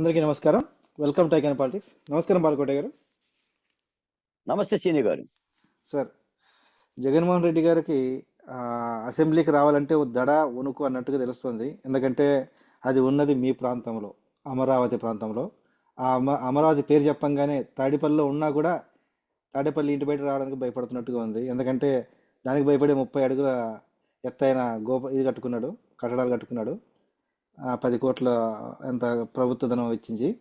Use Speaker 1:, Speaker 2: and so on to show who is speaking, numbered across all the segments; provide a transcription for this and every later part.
Speaker 1: అందరికీ నమస్కారం. Welcome to icon politics నమస్కారం బాలకోట గారు.
Speaker 2: నమస్తే సీని గారు.
Speaker 1: సార్ జగన్మోహన్ రెడ్డి గారికి అసెంబ్లీకి రావాలంటే ఓ దడ వణుకు అన్నట్టుగా తెలుస్తుంది. ఎందుకంటే అది ఉన్నది మీ ప్రాంతంలో అమరావతి ప్రాంతంలో. ఆ అమ అమరావతి పేరు చెప్పంగానే తాడిపల్లిలో ఉన్నా కూడా తాడేపల్లి ఇంటి బయట రావడానికి భయపడుతున్నట్టుగా ఉంది. ఎందుకంటే దానికి భయపడే ముప్పై అడుగుల ఎత్తైన గోప ఇది కట్టుకున్నాడు కట్టడాలు కట్టుకున్నాడు. పది కోట్ల ఎంత ప్రభుత్వ ధనం వెచ్చించి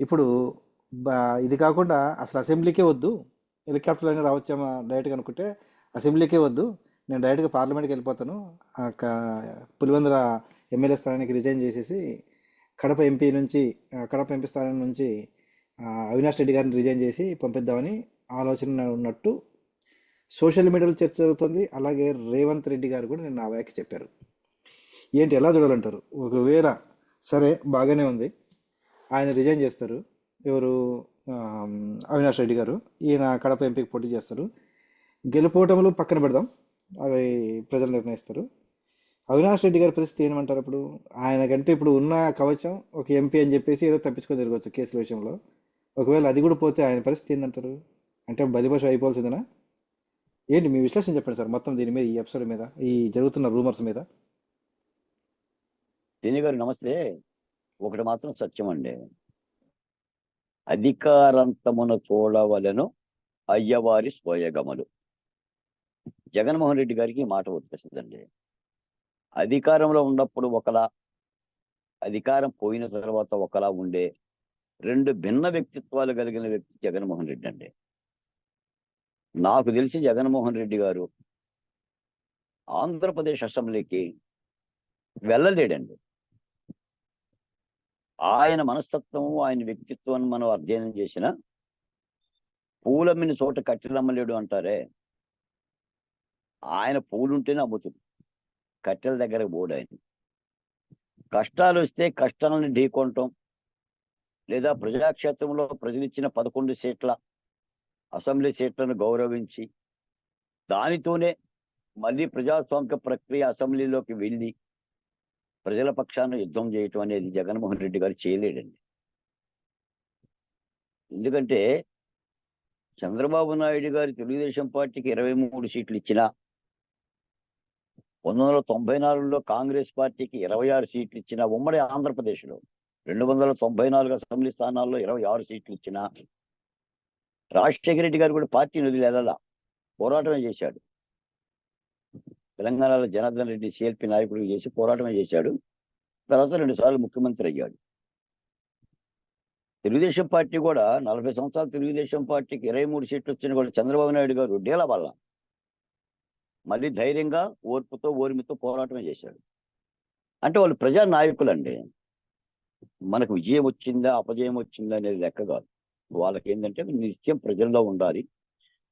Speaker 1: ఇప్పుడు బా- ఇది కాకుండా అసలు అసెంబ్లీకే వద్దు. హెలికాప్టర్ అయినా రావచ్చామా డైరెక్ట్గా అనుకుంటే అసెంబ్లీకే వద్దు. నేను డైరెక్ట్గా పార్లమెంట్కి వెళ్ళిపోతాను. ఆ పులివెందుల ఎమ్మెల్యే స్థానానికి రిజైన్ చేసేసి కడప ఎంపీ నుంచి కడప ఎంపీ స్థానం నుంచి అవినాష్ రెడ్డి గారిని రిజైన్ చేసి పంపిద్దామని ఆలోచన ఉన్నట్టు సోషల్ మీడియాలో చర్చ జరుగుతుంది. అలాగే రేవంత్ రెడ్డి గారు కూడా నిన్న ఆ వ్యాఖ్య చెప్పారు. ఏంటి ఎలా చూడాలంటారు? ఒకవేళ సరే బాగానే ఉంది. ఆయన రిజైన్ చేస్తారు. ఎవరు? అవినాష్ రెడ్డి గారు. ఈయన కడప ఎంపీకి పోటీ చేస్తారు. గెలుపోవటములు పక్కన పెడదాం. అవి ప్రజలు నిర్ణయిస్తారు. అవినాష్ రెడ్డి గారి పరిస్థితి ఏమంటారు ఇప్పుడు ఆయనకంటే ఇప్పుడు ఉన్న కవచం ఒక ఎంపీ అని చెప్పేసి ఏదో తప్పించుకొని తిరగవచ్చు కేసుల విషయంలో. ఒకవేళ అది కూడా పోతే ఆయన పరిస్థితి ఏంటంటారు అంటే బలిపశు అయిపోవాల్సిందేనా? ఏంటి మీ విశ్లేషణ చెప్పండి సార్ మొత్తం దీని మీద ఈ ఎపిసోడ్ మీద ఈ జరుగుతున్న రూమర్స్ మీద.
Speaker 2: సీని గారు నమస్తే. ఒకటి మాత్రం సత్యం అండి అధికారంతమున చూడవలను అయ్యవారి స్వయగమలు. జగన్మోహన్ రెడ్డి గారికి మాట వచ్చేస్తుందండి అధికారంలో ఉన్నప్పుడు ఒకలా అధికారం పోయిన తర్వాత ఒకలా ఉండే రెండు భిన్న వ్యక్తిత్వాలు కలిగిన వ్యక్తి జగన్మోహన్ రెడ్డి అండి. నాకు తెలిసి జగన్మోహన్ రెడ్డి గారు ఆంధ్రప్రదేశ్ అసెంబ్లీకి వెళ్ళలేడండి. ఆయన మనస్తత్వం ఆయన వ్యక్తిత్వాన్ని మనం అధ్యయనం చేసిన పూలమ్మిన చోట కట్టెలమ్మలేడు అంటారే? ఆయన పూలుంటేనే అమ్ముతుంది కట్టెల దగ్గరకు పోడు ఆయన. కష్టాలు వస్తే కష్టాలను ఢీకొనటం లేదా ప్రజాక్షేత్రంలో ప్రజలిచ్చిన పదకొండు సీట్ల అసెంబ్లీ సీట్లను గౌరవించి దానితోనే మళ్ళీ ప్రజాస్వామిక ప్రక్రియ అసెంబ్లీలోకి వెళ్ళి ప్రజల పక్షాన యుద్ధం చేయటం అనేది జగన్మోహన్ రెడ్డి గారు చేయలేడండి. ఎందుకంటే చంద్రబాబు నాయుడు గారి తెలుగుదేశం పార్టీకి ఇరవై మూడు సీట్లు ఇచ్చిన పంతొమ్మిది వందల తొంభై నాలుగులో కాంగ్రెస్ పార్టీకి ఇరవై ఆరు సీట్లు ఇచ్చిన ఉమ్మడి ఆంధ్రప్రదేశ్లో రెండు వందల తొంభై నాలుగు అసెంబ్లీ స్థానాల్లో ఇరవై ఆరు సీట్లు ఇచ్చిన రాజశేఖర రెడ్డి గారు కూడా పార్టీని వదిలేదలా పోరాటమే చేశాడు. తెలంగాణలో జనార్దన్ రెడ్డి సిఎల్పి నాయకుడు చేసి పోరాటమే చేశాడు. తర్వాత రెండు సార్లు ముఖ్యమంత్రి అయ్యాడు. తెలుగుదేశం పార్టీ కూడా నలభై సంవత్సరాలు తెలుగుదేశం పార్టీకి ఇరవై మూడు సీట్లు వచ్చిన కూడా చంద్రబాబు నాయుడు గారు డేల వల్ల మళ్ళీ ధైర్యంగా ఓర్పుతో ఓర్మితో పోరాటమే చేశాడు. అంటే వాళ్ళు ప్రజా నాయకులండి మనకు విజయం వచ్చిందా అపజయం వచ్చిందా అనేది లెక్క కాదు. వాళ్ళకి ఏంటంటే నిత్యం ప్రజల్లో ఉండాలి.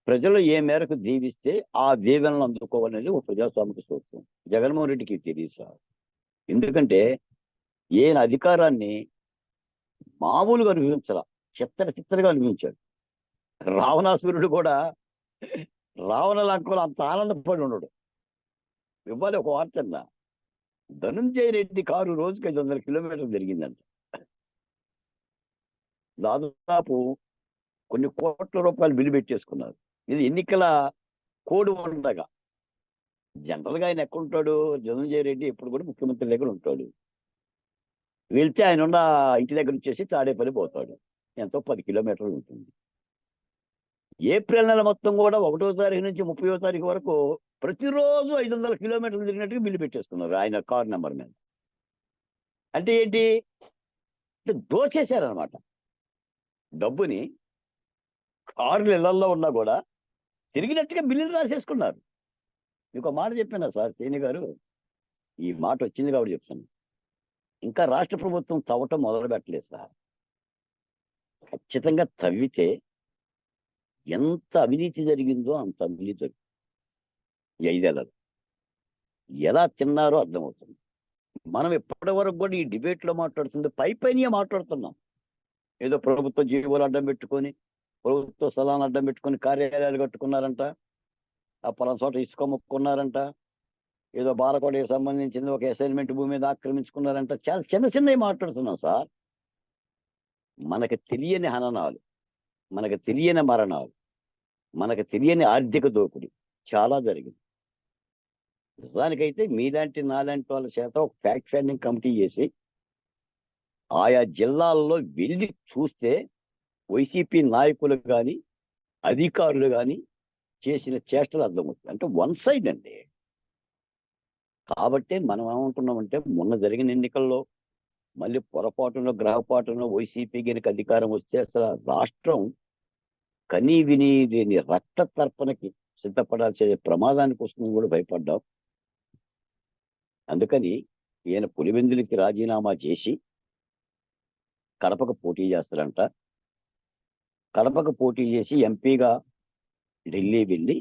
Speaker 2: ప్రజలు ఏ మేరకు జీవిస్తే ఆ దీవెనలు అందుకోవాలనేది ఒక ప్రజాస్వామిక సూత్రం. జగన్మోహన్ రెడ్డికి ఇది తెలియదు ఎందుకంటే ఈయన అధికారాన్ని మామూలుగా అనుభవించాల చిత్తర చిత్తరగా అనుభవించాడు రావణాసురుడు కూడా రావణ లంకలో అంత ఆనందపడి ఉండడు. ఇవ్వాలి ఒక వార్త అన్న ధనుంజయ రెడ్డి కారు రోజుకి ఐదు వందల కిలోమీటర్లు జరిగిందంట. దాదాపు కొన్ని కోట్ల రూపాయలు బిల్లు పెట్టేసుకున్నారు. ఇది ఎన్నికల కోడ్ ఉండగా. జనరల్గా ఆయన ఎక్కడుంటాడు? ధనంజయ రెడ్డి ఎప్పుడు కూడా ముఖ్యమంత్రి దగ్గర ఉంటాడు. వెళ్తే ఆయన ఉన్న ఇంటి దగ్గర వచ్చేసి తాడేపల్లి పోతాడు. ఎంతో పది కిలోమీటర్లు ఉంటుంది. ఏప్రిల్ నెల మొత్తం కూడా ఒకటో తారీఖు నుంచి ముప్పయో తారీఖు వరకు ప్రతిరోజు ఐదు వందల కిలోమీటర్లు తిరిగినట్టుగా బిల్లు పెట్టేసుకున్నారు ఆయన కార్ నెంబర్ మీద. అంటే ఏంటి? అంటే దోచేశారనమాట డబ్బుని కార్లు ఇళ్ళల్లో ఉన్నా కూడా తిరిగినట్టుగా బిల్లులు రాసేసుకున్నారు. మీకు ఒక మాట చెప్పాను సార్ సేని గారు. ఈ మాట వచ్చింది కాబట్టి చెప్తాను ఇంకా రాష్ట్ర ప్రభుత్వం తవ్వటం మొదలు పెట్టలేదు సార్. ఖచ్చితంగా తవ్వితే ఎంత అవినీతి జరిగిందో అంత అవినీతి జరిగింది ఈ ఐదేళ్ళలో. ఎలా తిన్నారో అర్థమవుతుంది. మనం ఎప్పటి వరకు కూడా ఈ డిబేట్లో లో మాట్లాడుతుంది పై పైన మాట్లాడుతున్నాం. ఏదో ప్రభుత్వ జీవోలు అడ్డం పెట్టుకొని ప్రభుత్వ స్థలాన్ని అడ్డం పెట్టుకొని కార్యాలయాలు కట్టుకున్నారంట. ఆ పొలం చోట ఇసుక మొక్కున్నారంట ఏదో బాలకోటకి సంబంధించింది ఒక అసైన్మెంట్ భూమి మీద ఆక్రమించుకున్నారంట. చాలా చిన్న చిన్నవి మాట్లాడుతున్నాం సార్. మనకు తెలియని హననాలు మనకు తెలియని మరణాలు మనకు తెలియని ఆర్థిక దోపిడీ చాలా జరిగింది. నిజానికైతే మీలాంటి నాలాంటి వాళ్ళ చేత ఒక ఫ్యాక్ట్ ఫైండింగ్ కమిటీ చేసి ఆయా జిల్లాల్లో వెళ్ళి చూస్తే వైసీపీ నాయకులు కానీ అధికారులు కానీ చేసిన చేష్టలు అర్థమవుతుంది అంటే వన్ సైడ్ అండి. కాబట్టి మనం ఏమంటున్నామంటే మొన్న జరిగిన ఎన్నికల్లో మళ్ళీ పొరపాటున గ్రహపాటున వైసీపీ గనుక అధికారం వస్తే అసలు రాష్ట్రం కనీ విని లేని రక్త తర్పణకి సిద్ధపడాల్సే ప్రమాదానికి వస్తుందని కూడా భయపడ్డాం. అందుకని ఈయన పులివెందులకి రాజీనామా చేసి కడపకు పోటీ చేస్తారంట. కడపకు పోటీ చేసి ఎంపీగా ఢిల్లీ వెళ్ళి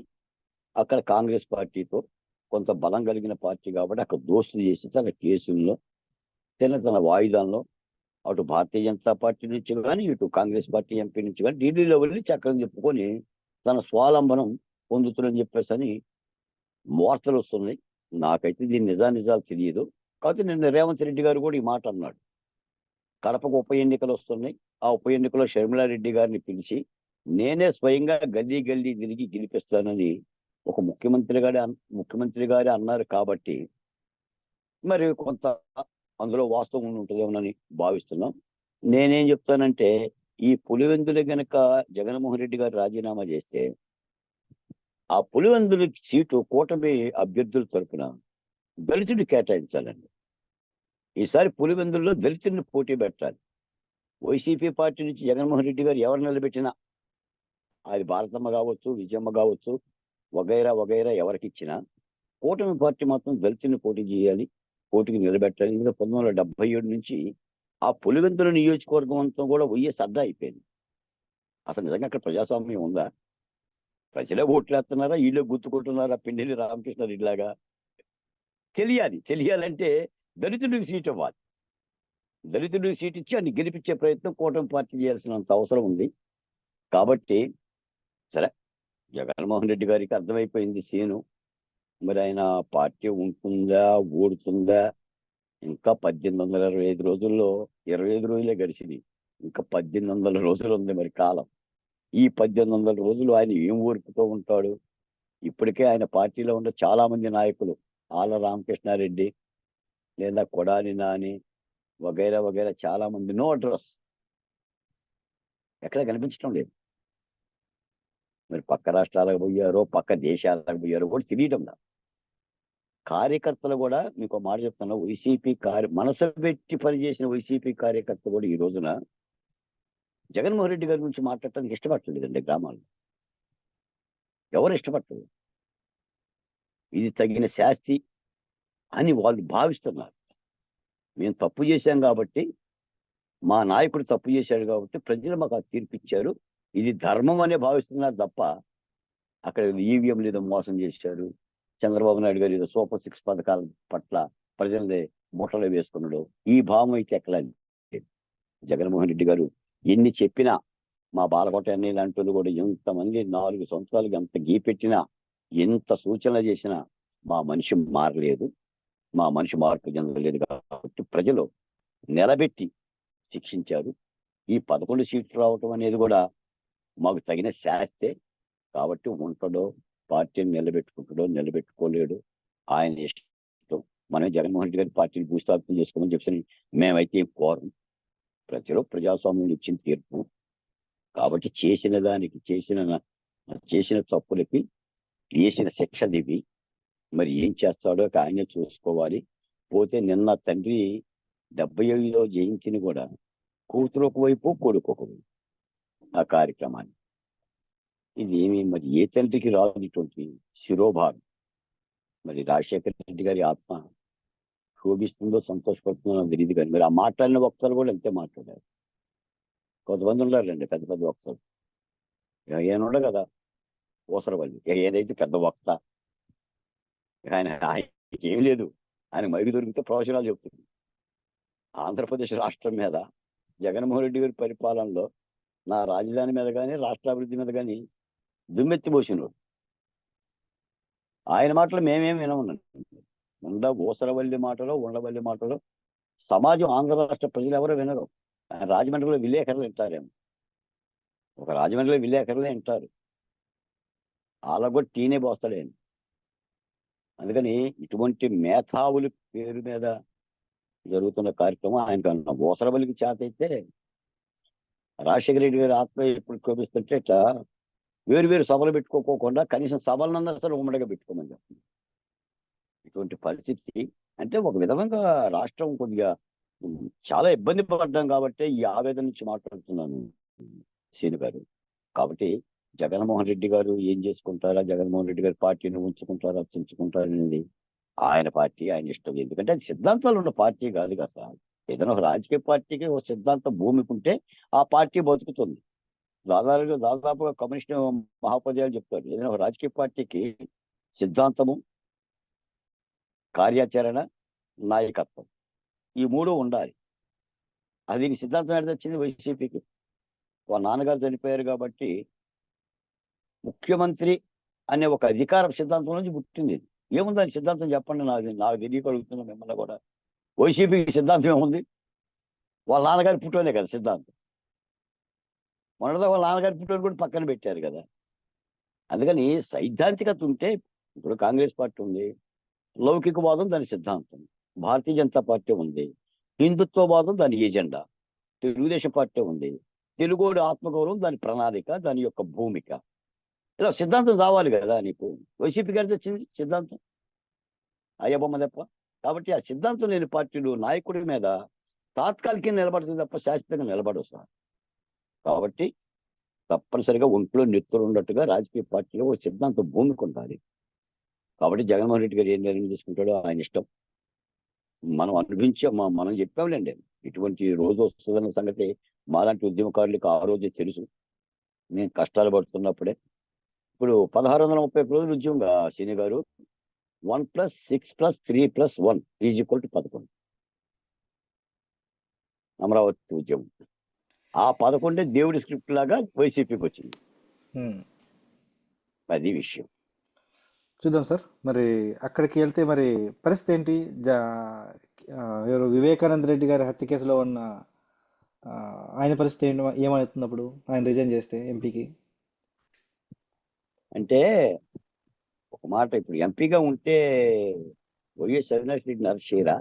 Speaker 2: అక్కడ కాంగ్రెస్ పార్టీతో కొంత బలం కలిగిన పార్టీ కాబట్టి అక్కడ దోస్తులు చేసి తన కేసుల్లో తన తన వాయిదాల్లో అటు భారతీయ జనతా పార్టీ నుంచి కానీ ఇటు కాంగ్రెస్ పార్టీ ఎంపీ నుంచి కానీ ఢిల్లీలో వెళ్ళి చక్రం చెప్పుకొని తన స్వాలంబనం పొందుతుందని చెప్పేసి అని వార్తలు వస్తున్నాయి. నాకైతే దీని నిజా నిజాలు తెలియదు. కాకపోతే నిన్న రేవంత్ రెడ్డి గారు కూడా ఈ మాట అన్నాడు. కడపకు ఉప ఎన్నికలు వస్తున్నాయి. ఆ ఉప ఎన్నికలో షర్మిలారెడ్డి గారిని పిలిచి నేనే స్వయంగా గల్లీ గల్లీ తిరిగి గెలిపిస్తానని ఒక ముఖ్యమంత్రి గారి ముఖ్యమంత్రి గారి అన్నారు కాబట్టి మరి కొంత అందులో వాస్తవం ఉంటుందేమోనని భావిస్తున్నాం. నేనేం చెప్తానంటే ఈ పులివెందులు గనక జగన్మోహన్ రెడ్డి గారు రాజీనామా చేస్తే ఆ పులివెందుల సీటు కూటమి అభ్యర్థుల తరపున దళితుడు కేటాయించాలండి. ఈసారి పులివెందుల్లో దళితుడిని పోటీ పెట్టాలి. వైసీపీ పార్టీ నుంచి జగన్మోహన్ రెడ్డి గారు ఎవరు నిలబెట్టినా? అది భారతమ్మ కావచ్చు విజయమ్మ కావచ్చు వగైరా వగైరా ఎవరికి ఇచ్చినా? కూటమి పార్టీ మాత్రం దళితుని పోటీ చేయాలి పోటీకి నిలబెట్టాలి. ఎందుకంటే పంతొమ్మిది వందల డెబ్బై ఏడు నుంచి ఆ పులివెందుల నియోజకవర్గం అంతా కూడా వైఎస్ సర్దా అయిపోయింది. అసలు నిజంగా అక్కడ ప్రజాస్వామ్యం ఉందా? ప్రజలే ఓట్లు వేస్తున్నారా వీళ్ళే గుర్తుకుంటున్నారా? పిండిని రామకృష్ణ రెడ్డిలాగా తెలియాలి. తెలియాలంటే దళితుడికి సీట్ ఇవ్వాలి. దళితుడు సీట్ ఇచ్చి అన్ని గెలిపించే ప్రయత్నం కూటమి పార్టీ చేయాల్సినంత అవసరం ఉంది. కాబట్టి సరే జగన్మోహన్ రెడ్డి గారికి అర్థమైపోయింది సీను. మరి ఆయన పార్టీ ఉంటుందా ఓడుతుందా ఇంకా పద్దెనిమిది వందల ఇరవై ఐదు రోజుల్లో ఇరవై ఐదు రోజులే గడిచింది ఇంకా పద్దెనిమిది వందల రోజులు ఉంది మరి కాలం. ఈ పద్దెనిమిది వందల రోజులు ఆయన ఏం ఊరుకుతూ ఉంటాడు? ఇప్పటికే ఆయన పార్టీలో ఉన్న చాలా మంది నాయకులు ఆల రామకృష్ణారెడ్డి లేదా కొడాలి నాని వగైరా వగైరా చాలా మంది నో అడ్రస్. ఎక్కడ కనిపించడం లేదు. మీరు పక్క రాష్ట్రాలకు పోయారో పక్క దేశాలకు పోయారో కూడా తెలియటం లేదు కార్యకర్తలు కూడా మీకు మాట చెప్తున్నా వైసీపీ కార్య మనసు పెట్టి పనిచేసిన వైసీపీ కార్యకర్త కూడా ఈ రోజున జగన్మోహన్ రెడ్డి గారి గురించి మాట్లాడటానికి ఇష్టపడలేదండి గ్రామాల్లో. ఎవరు ఇష్టపడలేదు ఇది తగిన శాస్తి అని వాళ్ళు భావిస్తున్నారు. మేము తప్పు చేశాం కాబట్టి మా నాయకుడు తప్పు చేశాడు కాబట్టి ప్రజలు మాకు ఆ తీర్పు ఇచ్చారు. ఇది ధర్మం అనే భావిస్తున్నారు తప్ప అక్కడ ఈవీఎం లేదో మోసం చేశారు. చంద్రబాబు నాయుడు గారు ఏదో సూపర్ సిక్స్ పథకాల పట్ల ప్రజల్ని మూటలో వేసుకున్నాడు. ఈ భావం అయితే ఎక్కలేదు. జగన్మోహన్ రెడ్డి గారు ఎన్ని చెప్పినా మా బాలకోట అన్ని లాంటి కూడా ఎంతమంది నాలుగు సంవత్సరాలకి ఎంత గీపెట్టినా ఎంత సూచనలు చేసినా మా మనిషి మారలేదు. మా మనిషి మార్పు చెందలేదు కాబట్టి ప్రజలు నిలబెట్టి శిక్షించారు. ఈ పదకొండు సీట్లు రావటం అనేది కూడా మాకు తగిన శాస్తే. కాబట్టి ఉంటాడో పార్టీని నిలబెట్టుకుంటాడో నిలబెట్టుకోలేడు. ఆయన ఇష్టం. మనం జగన్మోహన్ రెడ్డి గారి పార్టీని భూస్థాపితం చేసుకోమని చెప్పి మేమైతే ఏం కోరం. ప్రజలు ప్రజాస్వామ్యం ఇచ్చిన తీర్పు. కాబట్టి చేసిన దానికి చేసిన చేసిన తప్పులకి వేసిన శిక్షలు ఇవి. మరి ఏం చేస్తాడో ఆయనే చూసుకోవాలి. పోతే నిన్న తండ్రి డెబ్బై ఐదో జయంతిని కూడా కూతురు ఒకవైపు కొడుకు ఒకవైపు ఆ కార్యక్రమాన్ని. ఇది ఏమి మరి ఏ తండ్రికి రాదు ఇటువంటి శిరోభారం మరి రాజశేఖర రెడ్డి గారి ఆత్మ శోభిస్తుందో సంతోషపడుతుందో తెలియదు కానీ మరి ఆ మాట్లాడిన వక్తలు కూడా అంతే మాట్లాడారు. కొంతమంది ఉన్నారండి పెద్ద పెద్ద వక్తలు. ఏమైనా ఉండ కదా ఓసరవల్లి ఏదైతే పెద్ద వక్త ఆయన ఆయనకి ఏం లేదు. ఆయన మైకి దొరికితే ప్రవచనాలు చెప్తుంది. ఆంధ్రప్రదేశ్ రాష్ట్రం మీద జగన్మోహన్ రెడ్డి గారి పరిపాలనలో నా రాజధాని మీద కానీ రాష్ట్రాభివృద్ధి మీద కానీ దుమ్మెత్తిపోసినోడు ఆయన మాటలు మేమేం వినమన్నాను ఉండ ఓసరవల్లి మాటలో ఉండవల్లి మాటలో సమాజం ఆంధ్ర రాష్ట్ర ప్రజలు ఎవరో వినరు. ఆయన రాజమండ్రిలో విలేకరులు వింటారేమో. ఒక రాజమండ్రిలో విలేకరులే వింటారు. వాళ్ళకు కూడా టీనే పోస్తాడు అందుకని ఇటువంటి మేధావుల పేరు మీద జరుగుతున్న కార్యక్రమం ఆయనకు ఓసరబలికి చేత అయితే రాజశేఖర రెడ్డి గారి ఆత్మ ఎప్పుడు క్షోభిస్తుంటే ఇట్లా వేరు వేరు సభలు పెట్టుకోకోకుండా కనీసం సభలన్నా సరే ఉమ్మడిగా పెట్టుకోమని చెప్తుంది. ఇటువంటి పరిస్థితి అంటే ఒక విధంగా రాష్ట్రం కొద్దిగా చాలా ఇబ్బంది పడ్డాం కాబట్టి ఈ ఆవేదన నుంచి మాట్లాడుతున్నాను. సీను గారు. కాబట్టి జగన్మోహన్ రెడ్డి గారు ఏం చేసుకుంటారా? జగన్మోహన్ రెడ్డి గారి పార్టీని ఉంచుకుంటారా? తెంచుకుంటారా అనేది ఆయన పార్టీ ఆయన ఇష్టం. ఎందుకంటే అది సిద్ధాంతాలు ఉన్న పార్టీ కాదు కదా సార్. ఏదైనా ఒక రాజకీయ పార్టీకి ఒక సిద్ధాంతం భూమికి ఉంటే ఆ పార్టీ బతుకుతుంది. దాదాపుగా దాదాపుగా కమ్యూనిస్ట్ మహాపద్యాలు చెప్తారు. ఏదైనా ఒక రాజకీయ పార్టీకి సిద్ధాంతము కార్యాచరణ నాయకత్వం ఈ మూడు ఉండాలి. అది సిద్ధాంతం ఎక్కడ వచ్చింది? వైసీపీకి. వాళ్ళ నాన్నగారు చనిపోయారు కాబట్టి ముఖ్యమంత్రి అనే ఒక అధికార సిద్ధాంతం నుంచి పుట్టింది. ఏముంది దాని సిద్ధాంతం చెప్పండి? నాకు నాకు తెలియగలుగుతున్నా మిమ్మల్ని కూడా. వైసీపీకి సిద్ధాంతం ఏముంది? వాళ్ళ నాన్నగారి పుట్టోనే కదా సిద్ధాంతం. మొన్నటిదా వాళ్ళ నాన్నగారి పుట్టోని కూడా పక్కన పెట్టారు కదా. అందుకని సైద్ధాంతికత ఉంటే ఇప్పుడు కాంగ్రెస్ పార్టీ ఉంది లౌకికవాదం దాని సిద్ధాంతం భారతీయ జనతా పార్టీ ఉంది హిందుత్వవాదం దాని ఎజెండా తెలుగుదేశం పార్టీ ఉంది తెలుగోడి ఆత్మగౌరవం దాని ప్రణాళిక దాని యొక్క భూమిక. ఇలా సిద్ధాంతం రావాలి కదా నీకు. వైసీపీ గారికి వచ్చింది సిద్ధాంతం? అయ్యబొమ్మ తప్ప కాబట్టి ఆ సిద్ధాంతం లేని పార్టీలు నాయకుడి మీద తాత్కాలికంగా నిలబడుతుంది తప్ప శాశ్వతంగా నిలబడవు సార్. కాబట్టి తప్పనిసరిగా ఒంట్లో నెత్తులు ఉన్నట్టుగా రాజకీయ పార్టీలో ఒక సిద్ధాంతం భూమికి ఉండాలి. కాబట్టి జగన్మోహన్ రెడ్డి గారు ఏం నిర్ణయం తీసుకుంటాడో ఆయన ఇష్టం. మనం అనుభవించే మనం చెప్పాంలేండి. ఇటువంటి రోజు వస్తుందన్న సంగతి మాలాంటి ఉద్యమకారులకు ఆ రోజే తెలుసు. నేను కష్టాలు పడుతున్నప్పుడే ఇప్పుడు పదహారు వందల ముప్పై ఒక్క రోజులు ఉద్యమం సీని గారు. One plus six plus three plus one is equal to పదకొండు. అమరావతి ఉద్యమం ఆ పదకొండే దేవుడి స్క్రిప్ట్ లాగా వైసీపీకి వచ్చింది. అది విషయం.
Speaker 1: చూద్దాం సార్. మరి అక్కడికి వెళ్తే మరి పరిస్థితి ఏంటి? ఎవరు వివేకానంద రెడ్డి గారి హత్య కేసులో ఉన్న ఆయన పరిస్థితి ఏంటి? ఏమవుతుంది అప్పుడు? ఆయన రిజైన్ చేస్తే ఎంపీకి?
Speaker 2: అంటే ఒక మాట ఇప్పుడు ఎంపీగా ఉంటే వైఎస్ అవినాష్ రెడ్డిని అరెస్ట్ చేయరా?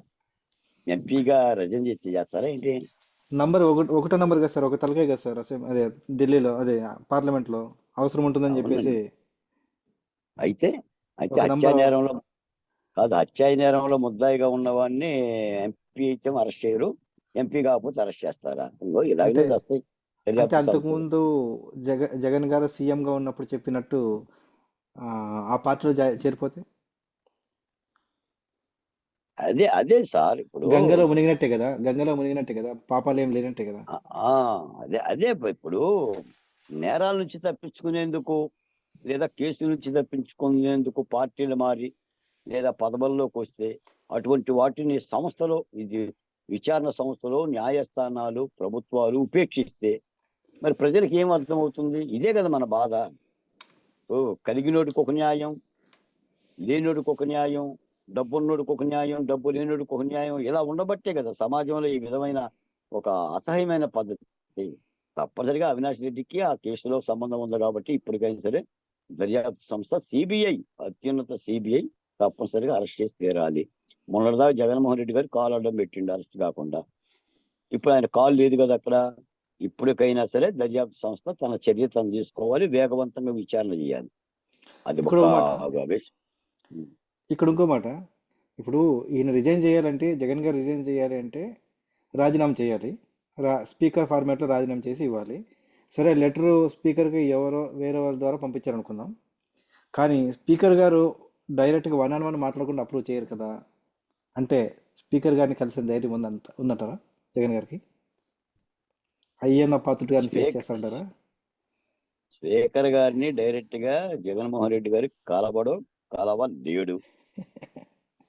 Speaker 2: ఎంపీగా రజన్ చేసి చేస్తారా ఏంటి?
Speaker 1: నంబర్ ఒకటి ఒకటో నంబర్ కదా సార్ ఒక తలకాయ కదా సార్ అసెం అదే ఢిల్లీలో అదే పార్లమెంట్లో అవసరం ఉంటుందని చెప్పేసి.
Speaker 2: అయితే అయితే
Speaker 1: ఒక
Speaker 2: హత్యా
Speaker 1: నంబర్
Speaker 2: నేరంలో కాదు హత్యా నేరంలో ముద్దాయిగా ఉన్నవాడిని ఎంపీ అయితే అరెస్ట్ చేయరు ఎంపీ కాకపోతే అరెస్ట్ చేస్తారా? ఇంకో ఇలాగే
Speaker 1: అంటే-
Speaker 2: వస్తాయి
Speaker 1: అంటే
Speaker 2: దర్యాప్తు
Speaker 1: అంతకు
Speaker 2: సంస్థలు.
Speaker 1: ముందు జగ జగన్ గారు సీఎం గా ఉన్నప్పుడు చెప్పినట్టు ఆ, ఆ పార్టీలో జా- చేరిపోతే
Speaker 2: అదే అదే సార్ ఇప్పుడు
Speaker 1: గంగలో మునిగినట్టే కదా గంగలో మునిగినట్టే కదా పాపాలు ఏం లేనట్టే కదా
Speaker 2: ఆ, ఆ, అదే అదే ఇప్పుడు నేరాల నుంచి తప్పించుకునేందుకు లేదా కేసుల నుంచి తప్పించుకునేందుకు పార్టీలు మారి లేదా పదవుల్లోకి వస్తే అటువంటి వాటిని సంస్థలో ఇది విచారణ సంస్థలో న్యాయస్థానాలు ప్రభుత్వాలు ఉపేక్షిస్తే మరి ప్రజలకు ఏం అర్థమవుతుంది? ఇదే కదా మన బాధ. ఓ కలిగినోడికి ఒక న్యాయం లేనోడికి ఒక న్యాయం డబ్బున్నోడికి ఒక న్యాయం డబ్బు లేనోడికి ఒక న్యాయం ఇలా ఉండబట్టే కదా సమాజంలో ఈ విధమైన ఒక అసహ్యమైన పద్ధతి. తప్పనిసరిగా అవినాష్ రెడ్డికి ఆ కేసులో సంబంధం ఉంది కాబట్టి ఇప్పటికైనా సరే దర్యాప్తు సంస్థ సిబిఐ అత్యున్నత సిబిఐ తప్పనిసరిగా అరెస్ట్ చేసి తీరాలి. మొన్నటిదాకా జగన్మోహన్ రెడ్డి గారు కాల్ అడ్డం పెట్టిండు అరెస్ట్ కాకుండా. ఇప్పుడు ఆయన కాల్ లేదు కదా అక్కడ? ఇప్పటికైనా సరే దర్యాప్తు సంస్థ తన చర్య తను తీసుకోవాలి వేగవంతంగా విచారణ చేయాలి. అది
Speaker 1: ఇక్కడ ఇంకో మాట. ఇప్పుడు ఈయన రిజైన్ చేయాలంటే జగన్ గారు రిజైన్ చేయాలి అంటే రాజీనామా చేయాలి. రా స్పీకర్ ఫార్మాట్లో రాజీనామా చేసి ఇవ్వాలి. సరే లెటరు స్పీకర్కి ఎవరో వేరే వాళ్ళ ద్వారా పంపించారనుకుందాం. కానీ స్పీకర్ గారు డైరెక్ట్గా వన్ ఆన్ వన్ మాట్లాడకుండా అప్రూవ్ చేయరు కదా. అంటే స్పీకర్ గారిని కలిసిన ధైర్యం ఉందంట ఉందంటారా జగన్ గారికి? అయ్యన్న పాత్రుడు గారిని ఫేస్ చేస్తారంటారా
Speaker 2: స్పీకర్ గారిని డైరెక్ట్గా జగన్మోహన్ రెడ్డి గారికి కాలబడో కాలవ లేడు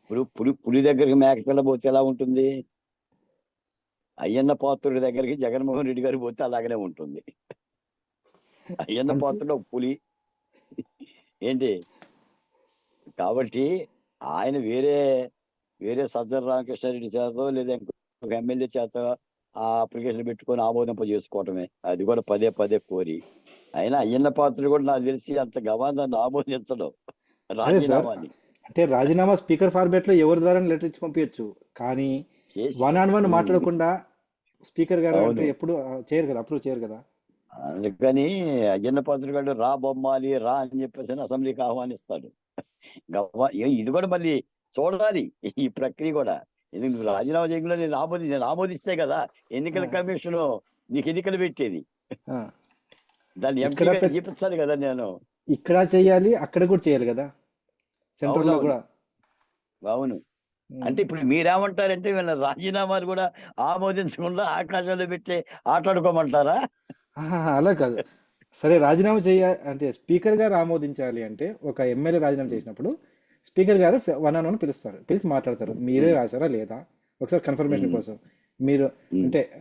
Speaker 2: ఇప్పుడు పులి పులి దగ్గరికి మేకపిల్ల పోతే ఎలా ఉంటుంది? అయ్యన్న పాత్రుడి దగ్గరికి జగన్మోహన్ రెడ్డి గారు పోతే అలాగనే ఉంటుంది. అయ్యన్న. పాత్రుడు పులి. ఏంటి? కాబట్టి ఆయన వేరే వేరే సజ్జల రామకృష్ణారెడ్డి చేత లేదా ఇంకొక ఎమ్మెల్యే చేత ఆ అప్లికేషన్ పెట్టుకొని ఆమోదింప చేసుకోవటమే. అది కూడా పదే పదే కోరి. అయినా అయ్యన్న పాత్రుడు కూడా నాకు తెలిసి అంత గవాదాన్ని ఆమోదించడం. రాజీనామాని.
Speaker 1: అంటే రాజీనామా స్పీకర్ ఫార్మేట్లో ఎవరి ద్వారా లెటర్ ఇచ్చి పంపించచ్చు కానీ వన్ ఆన్ వన్. మాట్లాడకుండా స్పీకర్ గారు. అంటే ఎప్పుడు చేయరు కదా అప్రూవ్ చేయరు కదా?
Speaker 2: అందుకని అయ్యన్న పాత్రుడు గారు రా బొమ్మాలి రా అని చెప్పేసి అసెంబ్లీకి ఆహ్వానిస్తాడు. గవ్వ ఇది కూడా మళ్ళీ చూడాలి ఈ ప్రక్రియ కూడా. ఇది నువ్వు రాజీనామా చేయకుండా నేను ఆమోది నేను ఆమోదిస్తే కదా ఎన్నికల. కమిషన్ నీకు ఎన్నికలు పెట్టేది. దాన్ని చూపించాలి కదా నేను.
Speaker 1: ఇక్కడ చేయాలి అక్కడ కూడా చేయాలి కదా.
Speaker 2: సెంట్రల్లో.
Speaker 1: కూడా.
Speaker 2: అవును. అంటే ఇప్పుడు మీరేమంటారంటే వీళ్ళ రాజీనామాలు కూడా ఆమోదించకుండా ఆకాశంలో పెట్టి ఆటాడుకోమంటారా
Speaker 1: అలా కాదు. సరే రాజీనామా చేయ అంటే స్పీకర్ గారు ఆమోదించాలి అంటే ఒక ఎమ్మెల్యే రాజీనామా చేసినప్పుడు స్పీకర్ గారు వన్ ఆన్ వన్ పిలుస్తారు పిలిచి మాట్లాడతారు మీరే రాశారా లేదా ఒకసారి కన్ఫర్మేషన్. కోసం మీరు. అంటే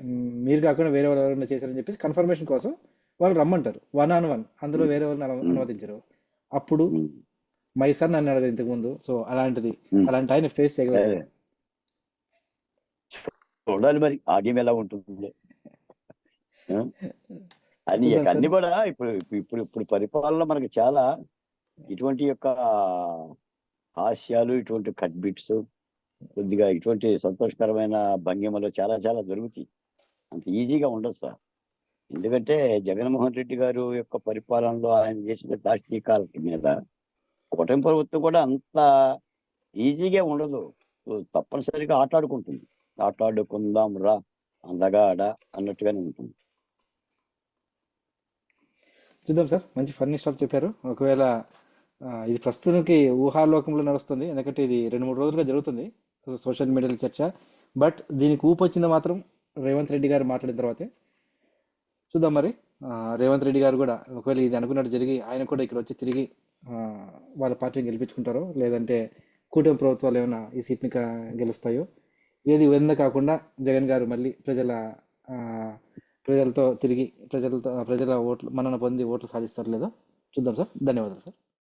Speaker 1: మీరు కాకుండా వేరే వాళ్ళు ఎవరైనా చేశారని చెప్పేసి కన్ఫర్మేషన్ కోసం వాళ్ళు రమ్మంటారు వన్ ఆన్ వన్ అందులో వేరే వాళ్ళని అను-. అనుమతించరు అప్పుడు. మై సార్ నన్ను అడగదు ఇంతకు ముందు సో అలాంటిది. అలాంటి ఆయన ఫేస్ చేయగలరు.
Speaker 2: చూడాలి మరి ఆ గేమ్ ఎలా ఉంటుంది? అది అన్ని. కూడా ఇప్పుడు ఇప్పుడు ఇప్పుడు పరిపాలన మనకి చాలా ఇటువంటి యొక్క హాస్యాలు ఇటువంటి కట్ బిట్స్ కొద్దిగా ఇటువంటి సంతోషకరమైన భంగిమలు చాలా చాలా దొరుకుతాయి. అంత ఈజీగా ఉండదు సార్. ఎందుకంటే జగన్మోహన్ రెడ్డి గారు యొక్క పరిపాలనలో ఆయన చేసిన దాష్టీకాల మీద కూటమి ప్రభుత్వం కూడా అంత ఈజీగా ఉండదు. తప్పనిసరిగా ఆటాడుకుంటుంది. ఆటాడుకుందాం రా అందగాడ అన్నట్టుగానే ఉంటుంది.
Speaker 1: చూద్దాం సార్ మంచి ఫర్నిష్ చెప్పారు. ఒకవేళ ఇది ప్రస్తుతానికి ఊహాలోకంలో నడుస్తుంది. ఎందుకంటే ఇది రెండు మూడు రోజులుగా జరుగుతుంది సోషల్ మీడియాలో చర్చ. బట్ దీనికి ఊపు వచ్చింది మాత్రం రేవంత్ రెడ్డి గారు మాట్లాడిన తర్వాతే. చూద్దాం మరి. రేవంత్ రెడ్డి గారు కూడా ఒకవేళ ఇది అనుకున్నట్టు జరిగి ఆయన కూడా ఇక్కడ వచ్చి తిరిగి వాళ్ళ పార్టీని గెలిపించుకుంటారో లేదంటే కూటమి ప్రభుత్వాలు ఏమైనా ఈ సీట్ని కా- గెలుస్తాయో. ఏది విధంగా కాకుండా జగన్ గారు మళ్ళీ ప్రజల ప్రజలతో తిరిగి ప్రజలతో ప్రజల ఓట్లు మన్నన పొంది ఓట్లు సాధిస్తారు లేదో చూద్దాం సార్. ధన్యవాదాలు సార్.